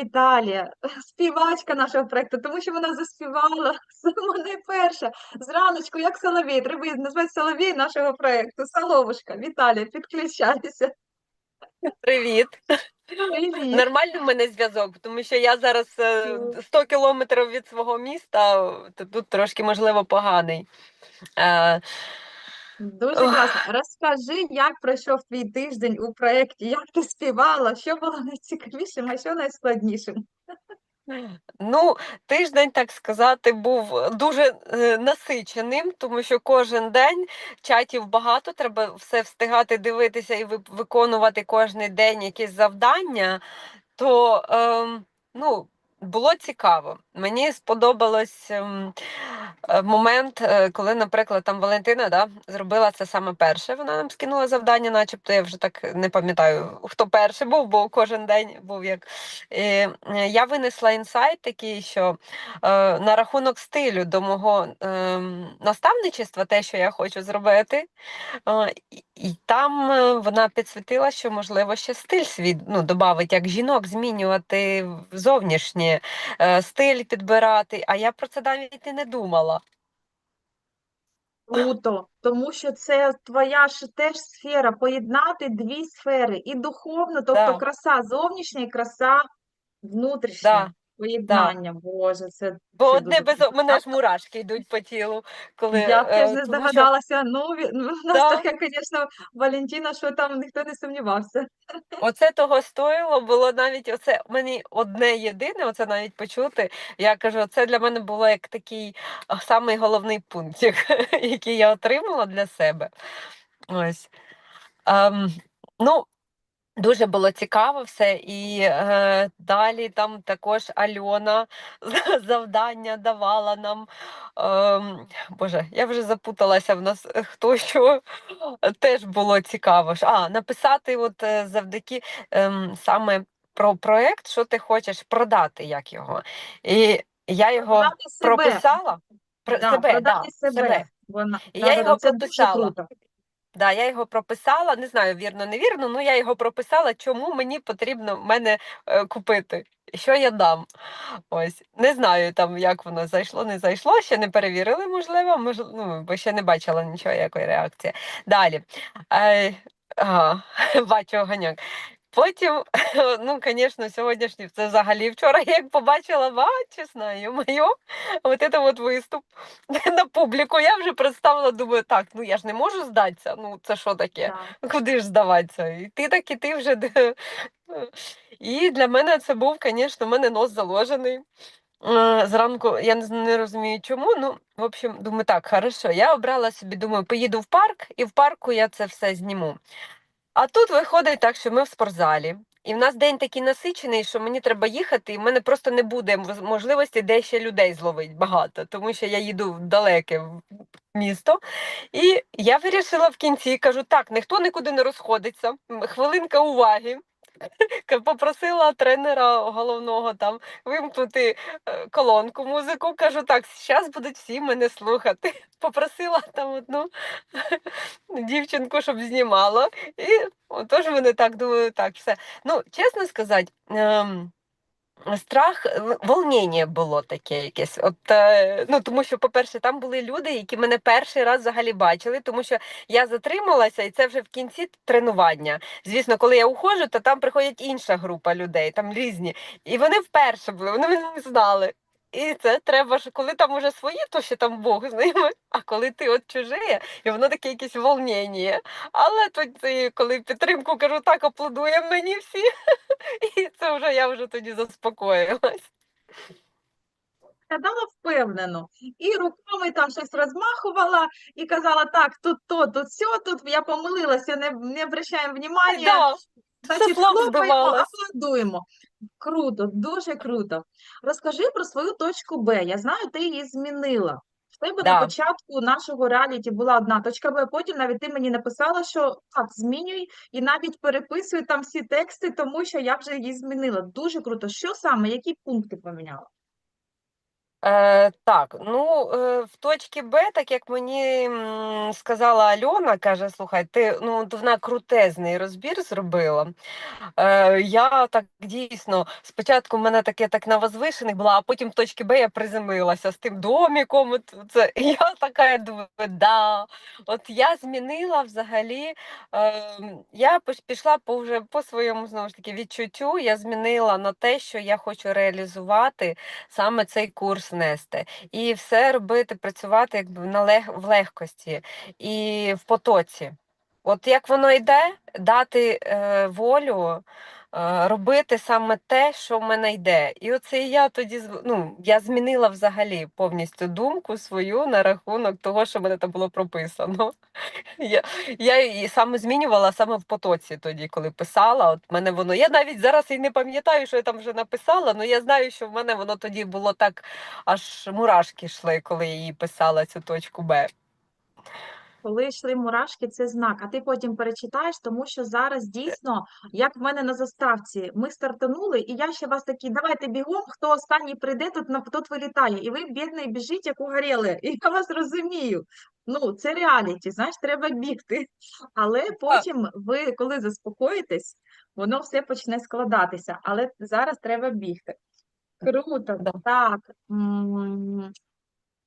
Віталія, співачка нашого проекту, тому що вона заспівала сама найперша. Зраночку, як Соловій. Треба назвати Соловій нашого проекту. Соловушка, Віталія, підключайся. Привіт. Привіт. Нормальний в мене зв'язок, тому що я зараз е, 100 кілометрів від свого міста, то тут трошки, можливо, поганий. Е, Дуже класно. Розкажи, як пройшов твій тиждень у проєкті, як ти співала, що було найцікавішим, а що найскладнішим? Ну, тиждень, так сказати, був дуже е, насиченим, тому що кожен день чатів багато, треба все встигати дивитися і ви- виконувати кожен день якісь завдання. То ем, ну, було цікаво. Мені сподобалось ем, е, момент, е, коли, наприклад, там Валентина да, зробила це саме перше. Вона нам скинула завдання, начебто я вже так не пам'ятаю, хто перший був, бо кожен день був як. І, е, я винесла інсайт такий, що на рахунок стилю до мого ем, наставничества, те, що я хочу зробити. І- там вона підсвітила, що можливо ще стиль свій ну, додавить, як жінок змінювати зовнішнє, е, стиль підбирати. А я про це навіть і не думала. Круто, тому що це твоя ж теж сфера, поєднати дві сфери, і духовно, тобто Да, краса зовнішня і краса внутрішня. да, да. Поєднання, Боже, це, Бо це одне дуже без мене ж мурашки йдуть по тілу, коли Я б теж е, не тому що здогадалася. Ну, ві- ну, в нас да, така, звісно, Валентина, що там ніхто не сумнівався. Оце того стоїло, було навіть оце мені одне єдине, оце навіть почути. Я кажу, це для мене було як такий а, самий головний пунктик, який я отримала для себе. Ось. Ем, ну, Дуже було цікаво все, і е, далі там також Альона завдання давала нам. Ем, Боже, я вже запуталася в нас е, хто що. Теж було цікаво. А, написати от е, завдяки ем, саме про проект, що ти хочеш продати, як його. І я його Продати себе. прописала. Про Да, себе, да, себе. себе. Вона, І да, я да, його прописала. Да, я його прописала, не знаю, вірно, невірно, але я його прописала, чому мені потрібно мене е, купити, що я дам. Ось, не знаю там, як воно зайшло, не зайшло, ще не перевірили, можливо, мож... ну, бо ще не бачила нічого, якої реакції. Далі. Е, ага, бачу оганяк. Потім, ну, звісно, сьогоднішній, це взагалі вчора, як побачила, бачисна, йо-моє, от це от виступ на публіку. Я вже представила, думаю, так, ну я ж не можу здатися. Ну, це що таке? Да. Куди ж здаватися? І ти так, і ти вже. І для мене це був, звісно, в мене нос заложений. Е, Зранку я не, не розумію чому. Ну, в общем, думаю, так, хорошо. Я обрала собі, думаю, поїду в парк, і в парку я це все зніму. А тут виходить так, що ми в спортзалі. І в нас день такий насичений, що мені треба їхати, і в мене просто не буде можливості де ще людей зловити багато, тому що я їду в далеке місто. І я вирішила в кінці, кажу, так, ніхто нікуди не розходиться, хвилинка уваги. Попросила тренера головного там вимкнути е, колонку, музику. Кажу, так, зараз будуть всі мене слухати. Попросила там одну дівчинку, щоб знімала. І отож мене так думаю, так, все. Ну, чесно сказати, ем, страх, в- волнення було таке якесь. От, е, ну, тому що, по-перше, там були люди, які мене перший раз взагалі бачили, тому що я затрималася, і це вже в кінці тренування. Звісно, коли я уходжу, то там приходять інша група людей, там різні. І вони вперше були, вони мене не знали. І це треба ж, коли там уже свої, то ще там Бог з ними. А коли ти от чужий, і воно таке якесь волнення. Але тоді, коли підтримку кажу, так аплодуємо мені всі. І це вже я вже тоді заспокоїлась. Гадала впевнено. І руками там щось розмахувала і казала, так, тут то, тут все, тут я помилилася, не, не обращаємо внимання. Да, Значить, хлопаємо, аплодуємо. Круто, дуже круто. Розкажи про свою точку Б. Я знаю, ти її змінила. В тебе на початку нашого реаліті була одна точка Б, потім навіть ти мені написала, що так, змінюй і навіть переписуй там всі тексти, тому що я вже її змінила. Дуже круто. Що саме, які пункти поміняла? Е, так, ну е, в точці Б, так як мені м, сказала Альона, каже: слухай, ти ну вона крутезний розбір зробила. Е, я так дійсно спочатку мене таке так на возвишених була, а потім в точці Б я приземлилася з тим доміком. От, це, я така я думаю, да. От я змінила взагалі. Е, я пішла по вже по своєму знову ж таки відчуттю. Я змінила на те, що я хочу реалізувати саме цей курс нести. І все робити, працювати якби на лег... в легкості і в потоці. От як воно йде, дати е, волю, робити саме те, що в мене йде. І оце я тоді ну, я змінила взагалі повністю думку свою на рахунок того, що мене там було прописано. Я, я саме змінювала саме в потоці тоді, коли писала. От мене воно. Я навіть зараз і не пам'ятаю, що я там вже написала, але я знаю, що в мене воно тоді було так, аж мурашки йшли, коли я її писала цю точку Б. Коли йшли мурашки, це знак, а ти потім перечитаєш, тому що зараз дійсно, як в мене на заставці, ми стартанули, і я ще вас такі, давайте бігом, хто останній прийде, тут, тут вилітає. І ви, бідний, біжіть, як угоріли. І я вас розумію. Ну, це реаліті, знаєш, треба бігти. Але потім ви, коли заспокоїтесь, воно все почне складатися. Але зараз треба бігти. Круто, Да. так.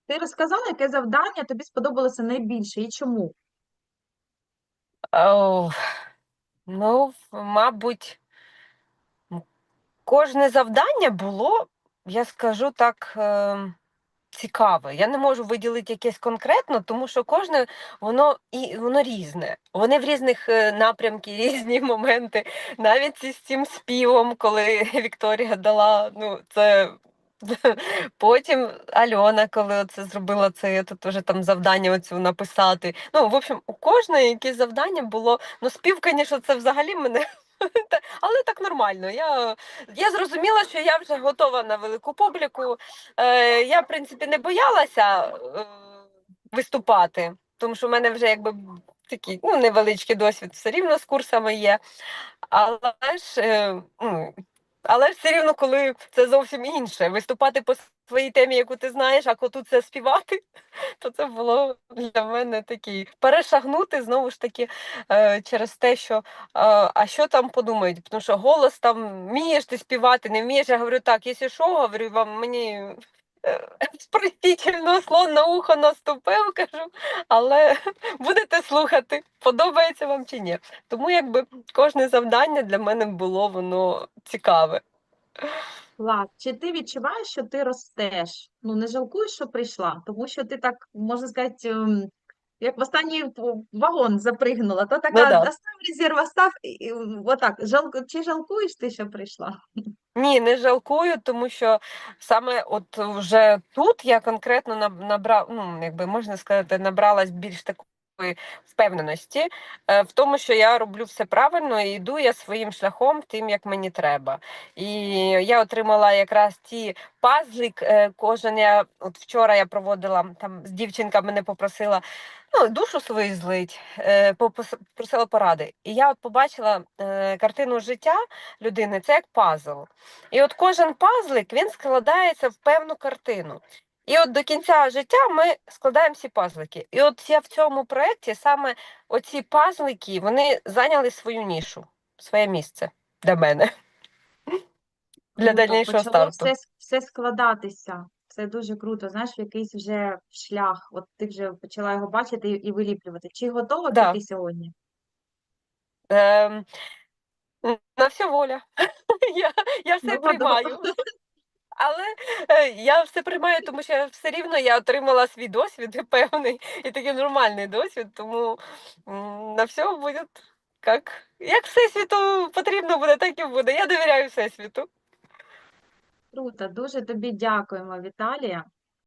Ти розказала, яке завдання тобі сподобалося найбільше і чому? О, ну, мабуть, кожне завдання було, я скажу так, ем, цікаве. Я не можу виділити якесь конкретно, тому що кожне воно і воно різне. Вони в різних е, напрямки, різні моменти. Навіть з цим співом, коли Вікторія дала, ну це. Потім Альона, коли це зробила це, тут вже там завдання оцю написати. Ну, в общем, у кожної якесь завдання було. Ну, спів, звісно, це взагалі мене. Але так нормально. Я, я зрозуміла, що я вже готова на велику публіку. Е, я, в принципі, не боялася е, виступати, тому що в мене вже якби такий ну, невеличкий досвід все рівно з курсами є. Але ж, е, ну, але ж все рівно, коли це зовсім інше. Виступати по своїй темі, яку ти знаєш, а коли тут це співати, то це було для мене такий перешагнути знову ж таки е, через те, що е, а що там подумають? Тому що голос там вмієш ти співати, не вмієш. Я говорю, так, якщо що, говорю вам, мені. Спростительно слон на ухо наступив, кажу, але будете слухати, подобається вам чи ні. Тому якби кожне завдання для мене було воно цікаве. Клас. Чи ти відчуваєш, що ти ростеш? Ну, не жалкуєш, що прийшла, тому що ти так, можна сказати, ем, як в останній вагон запригнула, то така да. остав резерв, остав, і отак. Жалку, чи жалкуєш ти, що прийшла? Ні, не жалкую, тому що саме от вже тут я конкретно наб- набрав, ну якби можна сказати, набралась більш такої впевненості е, в тому, що я роблю все правильно і йду я своїм шляхом, тим як мені треба. І я отримала якраз ті пазлик. е, Кожен я от вчора я проводила там з дівчинка мене попросила. Ну, душу свою злить, е, попос- просила поради. І я от побачила картину життя людини, це як пазл. І от кожен пазлик він складається в певну картину. І от до кінця життя ми складаємо всі пазлики. І от я в цьому проєкті саме оці пазлики вони зайняли свою нішу, своє місце для мене. Для Круто, дальнішого старту. все, все складатися. Це дуже круто. Знаєш, якийсь вже шлях. От ти вже почала його бачити і, виліплювати. Чи готова Да. ти сьогодні? Ем, на все воля. Я, я все Ну, приймаю. Але е, я все приймаю, тому що все рівно я отримала свій досвід певний і такий нормальний досвід, тому на все буде як, як всесвіту потрібно буде, так і буде. Я довіряю всесвіту. Круто, дуже тобі дякуємо, Віталія.